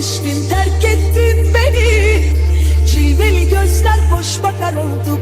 geçtin terk ettin beni. Cilveli gözler boş bakar oldu